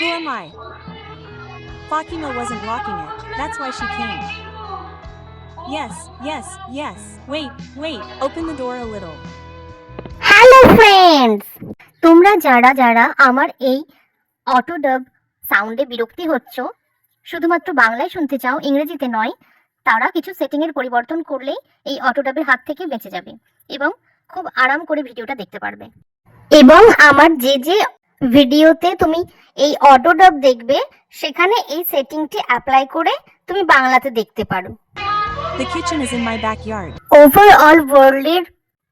Who am I? Fatima wasn't blocking it, that's why she came. Yes, yes, yes. Wait, wait, open the door a little. Hello friends তোমরা যারা যারা আমার এই auto ডাব সাউন্ডে বিরক্তি হচ্ছ শুধুমাত্র বাংলায় শুনতে চাও ইংরেজিতে নয় তারা কিছু সেটিং এর পরিবর্তন করলেই এই অটো ডাবের হাত থেকে বেঁচে যাবে এবং খুব আরাম করে ভিডিওটা দেখতে পারবে এবং আমার যে যে ভিডিওতে তুমি এই অটো ডাব দেখবে সেখানে এই সেটিংটি অ্যাপ্লাই করে তুমি বাংলাতে দেখতে পারো। The kitchen is in my backyard. Overall ওয়ার্ল্ডের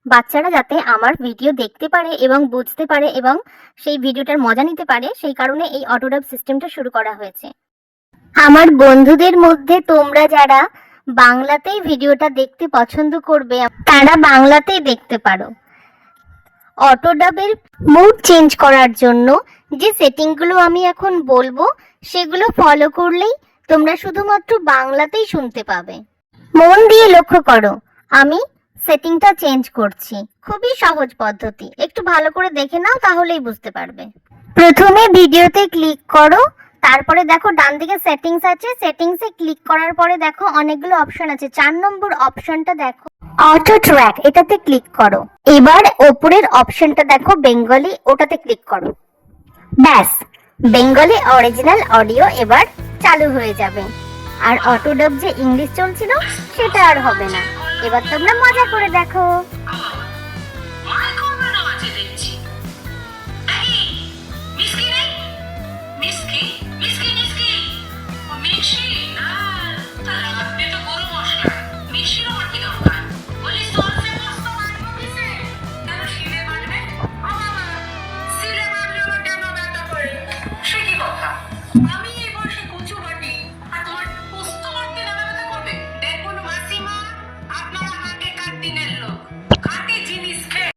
বাচ্চারা যাতে আমার ভিডিও দেখতে পারে এবং বুঝতে পারে এবং সেই ভিডিওটার মজা নিতে পারে সেই কারণে এই অটোডাব সিস্টেমটা শুরু করা হয়েছে। আমার বন্ধুদের মধ্যে তোমরা যারা বাংলাতেই ভিডিওটা দেখতে পছন্দ করবে তারা বাংলাতেই দেখতে পারো। অটোডাবের মুড চেঞ্জ করার জন্য যে সেটিংগুলো আমি এখন বলব, সেগুলো ফলো করলেই তোমরা শুধুমাত্র বাংলাতেই শুনতে পাবে। মন দিয়ে লক্ষ্য করো, আমি সেটিংটা চেঞ্জ করছি। খুবই সহজ পদ্ধতি। একটু ভালো করে দেখে নাও, তাহলেই বুঝতে পারবে। প্রথমে ভিডিওতে ক্লিক করো, তারপরে দেখো ডান দিকে সেটিংস আছে। সেটিংসে ক্লিক করার পরে দেখো অনেকগুলো অপশন আছে। চার নম্বর অপশনটা দেখো অটো ট্র্যাক এটাতে ক্লিক করো। এবার ওপরের অপশনটা দেখো বেঙ্গলি ওটাতে ক্লিক করো। ব্যাস, বেঙ্গলি অরিজিনাল অডিও এবার চালু হয়ে যাবে। আর অটোডব যে ইংলিশ চলছিল, সেটা আর হবে না। এবার তোমরা মজা করে দেখো।